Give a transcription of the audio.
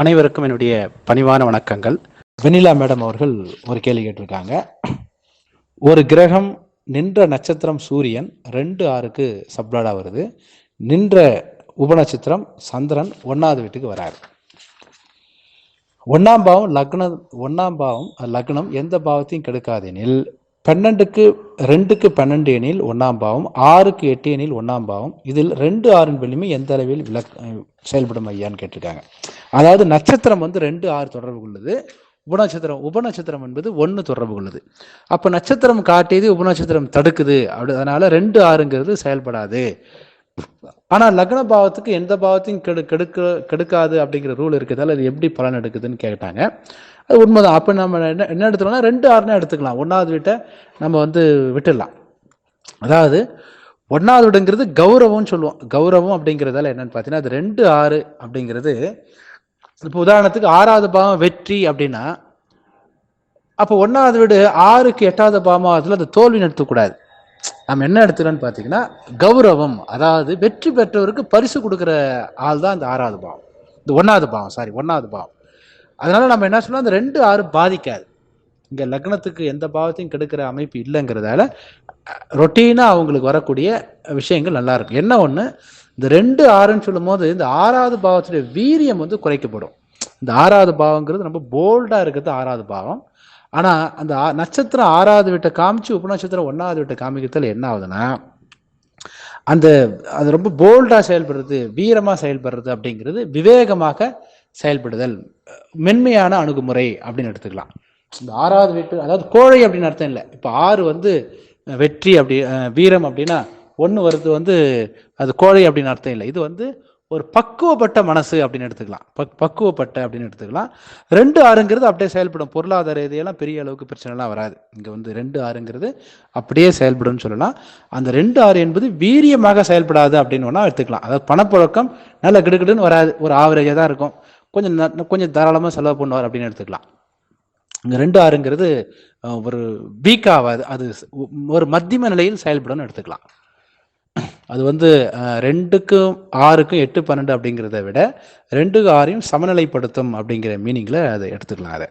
அனைவருக்கும் என்னுடைய பணிவான வணக்கங்கள். வெனிலா மேடம் அவர்கள் ஒரு கேள்வி கேட்டிருக்காங்க. ஒரு கிரகம் நின்ற நட்சத்திரம் சூரியன் ரெண்டு ஆறுக்கு சப்ளாடாக வருது. நின்ற உபநட்சத்திரம் சந்திரன் ஒன்றாவது வீட்டுக்கு வராரு. ஒன்றாம் பாவம் லக்னம் ஒன்றாம் பாவம் லக்னம் எந்த பாவத்தையும் கெடுக்காதெனில் பன்னெண்டுக்கு ரெண்டுக்கு பன்னெண்டு எனில் ஒன்றாம் பாவம் ஆறுக்கு எட்டு எனில் ஒன்றாம் பாவம். இதில் ரெண்டு ஆறின் வலிமை எந்த அளவில் விளக் செயல்படும் ஐயான்னு கேட்டிருக்காங்க. அதாவது நட்சத்திரம் வந்து ரெண்டு ஆறு தொடர்பு கொள்ளுது உபநட்சத்திரம் உபநட்சத்திரம் என்பது ஒன்று தொடர்பு கொள்ளுது. அப்போ நட்சத்திரம் காட்டியது உபநட்சத்திரம் தடுக்குது. அப்படி அதனால ரெண்டு ஆறுங்கிறது செயல்படாது. ஆனால் லக்ன பாவத்துக்கு எந்த பாவத்தையும் கெடு கெடுக்க கெடுக்காது அப்படிங்கிற ரூல் இருக்கிறதால அது எப்படி பலன் எடுக்குதுன்னு கேட்டாங்க. அது உண்மைதான். அப்போ நம்ம என்ன என்ன எடுத்துக்கலாம்னா ரெண்டு ஆறுனா எடுத்துக்கலாம். ஒன்றாவது வீட்டை நம்ம வந்து விட்டுடலாம். அதாவது ஒன்றாவது வீடுங்கிறது கௌரவம்னு சொல்லுவோம். கௌரவம் அப்படிங்கிறதால என்னன்னு பார்த்தீங்கன்னா அது ரெண்டு ஆறு அப்படிங்கிறது இப்போ உதாரணத்துக்கு ஆறாவது பாவம் வெற்றி அப்படின்னா அப்போ ஒன்றாவது வீடு ஆறுக்கு எட்டாவது பாவம் அதில் அது தோல்வி நடத்தக்கூடாது நம்ம என்ன எடுத்துக்கலாம்னு பார்த்தீங்கன்னா கௌரவம். அதாவது வெற்றி பெற்றவருக்கு பரிசு கொடுக்குற ஆள் தான் இந்த ஆறாவது பாவம். இந்த ஒன்றாவது பாவம் சாரி ஒன்றாவது பாவம். அதனால நம்ம என்ன சொல்லலாம் அந்த ரெண்டு ஆறு பாதிக்காது. இங்கே லக்னத்துக்கு எந்த பாவத்தையும் கெடுக்கிற அமைப்பு இல்லைங்கிறதால ரொட்டீனாக அவங்களுக்கு வரக்கூடிய விஷயங்கள் நல்லா இருக்கும். என்ன ஒன்று இந்த ரெண்டு ஆறுன்னு சொல்லும் போது இந்த ஆறாவது பாவத்துடைய வீரியம் வந்து குறைக்கப்படும். இந்த ஆறாவது பாவங்கிறது ரொம்ப போல்டாக இருக்கிறது ஆறாவது பாவம். ஆனால் அந்த ஆ- நட்சத்திரம் ஆறாவது வீட்டை காமிச்சு உபநட்சத்திரம் ஒன்றாவது வீட்டை காமிக்கிறதுல என்ன ஆகுதுன்னா அந்த அது ரொம்ப போல்டாக செயல்படுறது வீரமாக செயல்படுறது அப்படிங்கிறது விவேகமாக செயல்படுதல் மென்மையான அணுகுமுறை அப்படின்னு எடுத்துக்கலாம். இந்த ஆறாவது வீட்டு அதாவது கோழை அப்படின்னு அர்த்தம் இல்லை. இப்போ ஆறு வந்து வெற்றி அப்படி வீரம் அப்படின்னா ஒன்று வருது வந்து அது கோழை அப்படின்னு அர்த்தம் இல்லை. இது வந்து ஒரு பக்குவப்பட்ட மனசு அப்படின்னு எடுத்துக்கலாம். பக் பக்குவப்பட்ட அப்படின்னு எடுத்துக்கலாம். ரெண்டு ஆறுங்கிறது அப்படியே செயல்படும். பொருளாதார ரீதியெல்லாம் பெரிய அளவுக்கு பிரச்சனைலாம் வராது. இங்கே வந்து ரெண்டு ஆறுங்கிறது அப்படியே செயல்படும்னு சொல்லலாம். அந்த ரெண்டு ஆறு என்பது வீரியமாக செயல்படாது அப்படின்னு ஒன்றா எடுத்துக்கலாம். அதாவது பணப்புழக்கம் நல்ல கிடுகிடுன்னு வராது. ஒரு ஆவரேஜாக தான் இருக்கும். கொஞ்சம் ந- கொஞ்சம் தாராளமாக செலவு பண்ணுவார் அப்படின்னு எடுத்துக்கலாம். இங்கே ரெண்டு ஆறுங்கிறது ஒரு வீக்காகாது அது ஒரு மத்தியம நிலையில் செயல்படும்னு எடுத்துக்கலாம். அது வந்து ரெண்டுக்கும் ஆறுக்கும் எட்டு பன்னெண்டு அப்படிங்கிறத விட ரெண்டு ஆறையும் சமநிலைப்படுத்தும் அப்படிங்கிற மீனிங்கில் அதை எடுத்துக்கலாம் அதை.